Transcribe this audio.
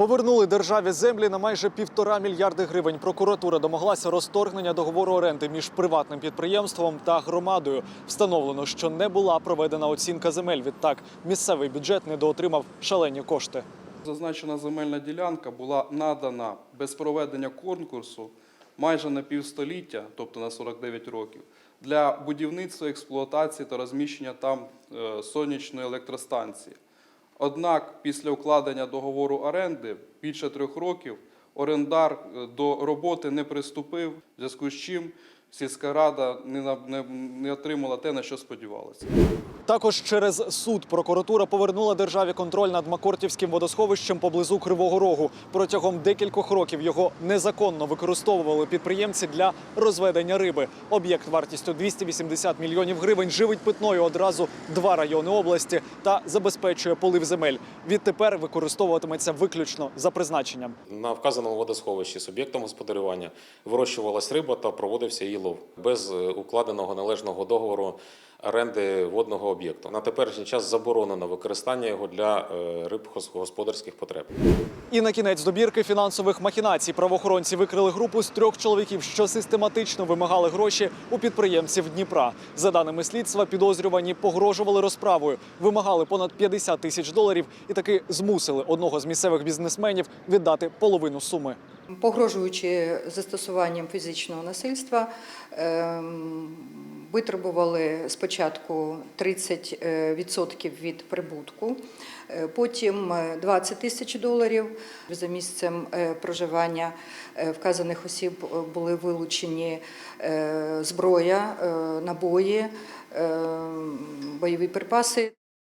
Повернули державі землі на майже півтора мільярди гривень. Прокуратура домоглася розторгнення договору оренди між приватним підприємством та громадою. Встановлено, що не була проведена оцінка земель. Відтак місцевий бюджет недоотримав шалені кошти. Зазначена земельна ділянка була надана без проведення конкурсу майже на півстоліття, тобто на 49 років, для будівництва, експлуатації та розміщення там е, сонячної електростанції. Однак після укладення договору оренди більше трьох років орендар е, до роботи не приступив, в зв'язку з чим сільська рада не, отримала те, на що сподівалася. Також через суд прокуратура повернула державі контроль над Макортівським водосховищем поблизу Кривого Рогу. Протягом декількох років його незаконно використовували підприємці для розведення риби. Об'єкт вартістю 280 мільйонів гривень живить питною одразу два райони області та забезпечує полив земель. Відтепер використовуватиметься виключно за призначенням. На вказаному водосховищі суб'єктом господарювання вирощувалась риба та проводився її лов без е, укладеного належного договору оренди водного об'єкту. На теперішній час заборонено використання його для е, рибгосподарських потреб. І на кінець добірки фінансових махінацій правоохоронці викрили групу з трьох чоловіків, що систематично вимагали гроші у підприємців Дніпра. За даними слідства, підозрювані погрожували розправою, вимагали понад 50 тисяч доларів і таки змусили одного з місцевих бізнесменів віддати половину суми. Погрожуючи застосуванням фізичного насильства, ем, витребували спочатку 30% від прибутку, е, потім е, 20 тисяч доларів. За місцем е, проживання е, вказаних осіб е, були вилучені е, зброя, е, набої, е, бойові припаси.